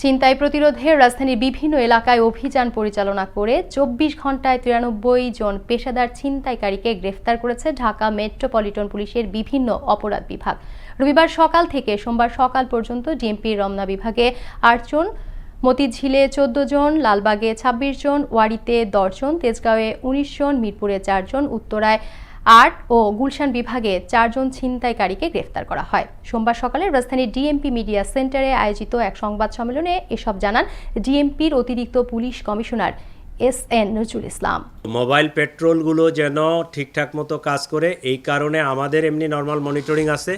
ছিনতাই প্রতিরোধে রাজধানীর বিভিন্ন এলাকায় অভিযান পরিচালনা করে চব্বিশ ঘন্টায় তিরানব্বই জন পেশাদার ছিনতাইকারীকে গ্রেফতার করেছে ঢাকা মেট্রোপলিটন পুলিশের বিভিন্ন অপরাধ বিভাগ। রবিবার সকাল থেকে সোমবার সকাল পর্যন্ত ডিএমপির রমনা বিভাগে আটজন মতিঝিলে চোদ্দ জন, লালবাগে ২৬ জন, ওয়ারিতে দশ জন, তেজগাঁওয়ে উনিশ জন, মিরপুরে চারজন উত্তরায় আট ও গুলশান বিভাগে চারজন ছিনতাইকারীকে গ্রেফতার করা হয়। সোমবার সকালে রাজধানীর ডিএমপি মিডিয়া সেন্টারে আয়োজিত এক সংবাদ সম্মেলনে এসব জানান ডিএমপির অতিরিক্ত police commissioner S N Nazrul Islam. Mobile পেট্রোলগুলো যেন ঠিকঠাক মতো কাজ করে, এই কারণে আমাদের এমনি নর্মাল মনিটরিং আছে।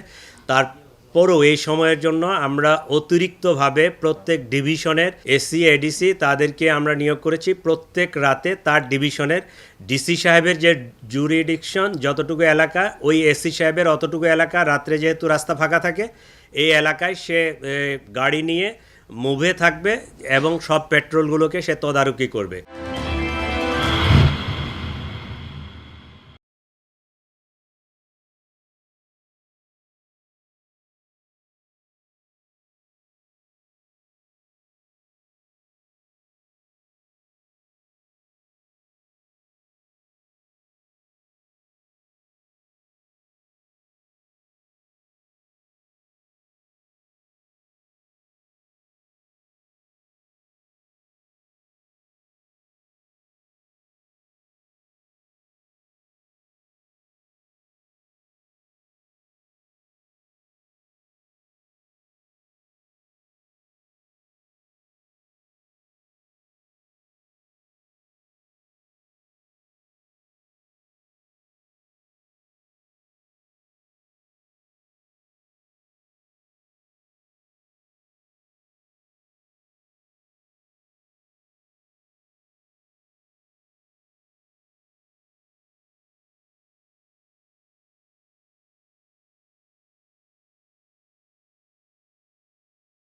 তারপরও এই সময়ের জন্য আমরা অতিরিক্তভাবে প্রত্যেক ডিভিশনের এসি এডিসি তাদেরকে আমরা নিয়োগ করেছি। প্রত্যেক রাতে তার ডিভিশনের ডিসি সাহেবের যে জুরিডিকশন, যতটুকু এলাকা, ওই এসি সাহেবের অতটুকু এলাকা রাত্রে যেহেতু রাস্তা ফাঁকা থাকে, এই এলাকায় সে গাড়ি নিয়ে মুভে থাকবে এবং সব পেট্রোলগুলোকে সে তদারকি করবে।